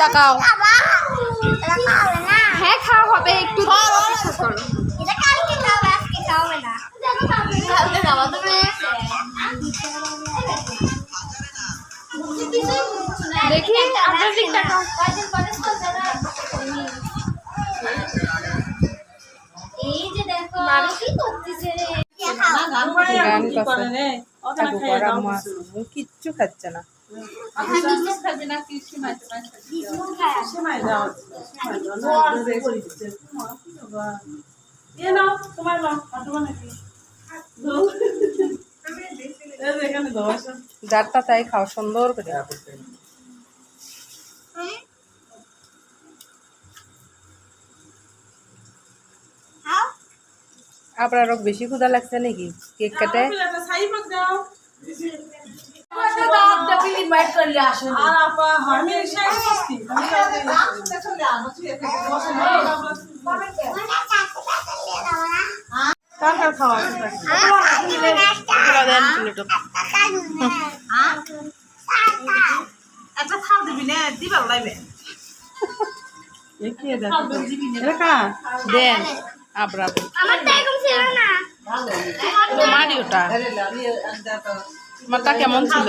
তাকাও হ্যাঁ খাওয়া হবে একটু দেখি আপনার দিক এই যে দেখো কি করতেছে রে গান কিচ্ছু খাচ্ছে না যারটা তাই খাও সুন্দর করে। আপনারও বেশি ক্ষুধা লাগছে নাকি? কেক কাটে? দেন প্লেটও। একটা খাও দিবি না? দিবার লাগবে দেন। আপনার আমার তো এরকম ছিল না। তোমারই ওটা। তোমারটা কেমন ছিল?